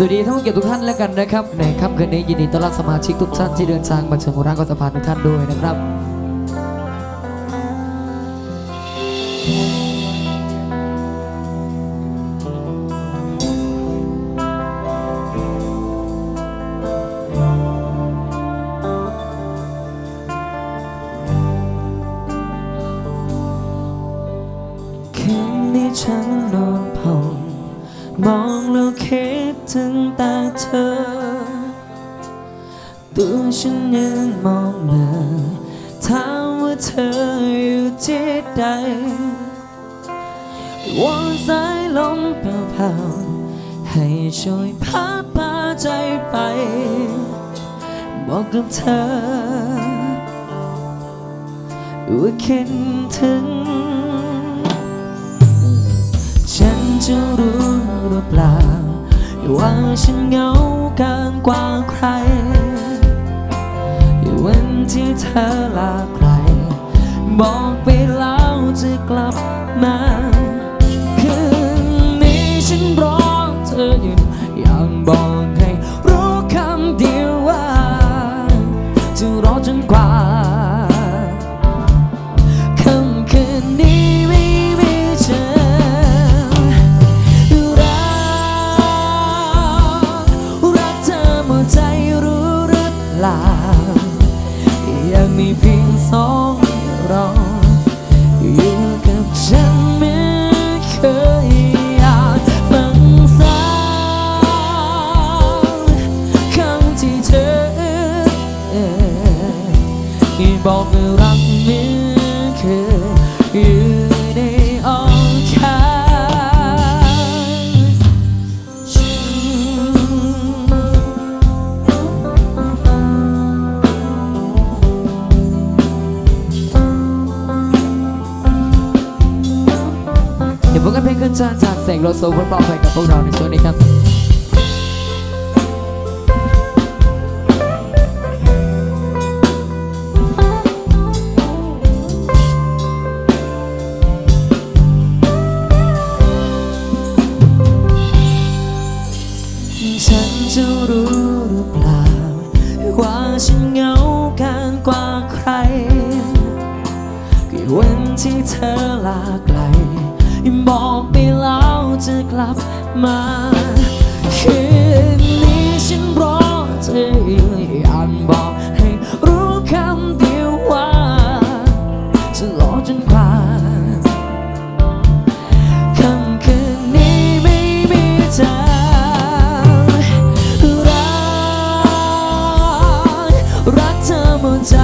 สวัสดีท่านผู้เกียรติทุกท่านแล้วกันนะครับในค่ำคืนนี้ยินดีต้อนรับสมาชิกทุกท่านที่เดินทางมาถึงร้านกอสพานทุกท่านด้วยนะครับ คืนนี้ฉันนอ มองแล้วคิดถึงต่เธอ ตัวฉันยังมองเมื่อถามว่าเธออยู่ที่ใดวอนสายลมเผาๆให้ช่วยพัดพาใจไป บอกกับเธอว่าคิดถึง รือเปล่าว่าฉันเหงาเกินกว่าใครวันที่เธอลาไกลบอกไปแล้วจะกลับมาคืนนี้ฉันรอเธออยู่อย่างบอก มีเพียงสองเราอยู่กับฉันไม่เคยอยากฟังซ้ำคำที่เธอบอกว่ารัก นเพลงขึ้นชาจากเสกโลโซพร้อมๆไปกับพวกเราในช่วงนี้ครับฉันจะรู้หรือเปล่าว่าฉันเหงากินกว่าใครกี่วันที่เธอลาไกล บอกไปแล้วจะกลับมาคืนนี้ฉันรอเธออยู่อยากบอกให้รู้คำเดียวว่าจะรอจนกว่าค่ำคืนนี้ไม่มีเธอรักรักเธอหมดใจ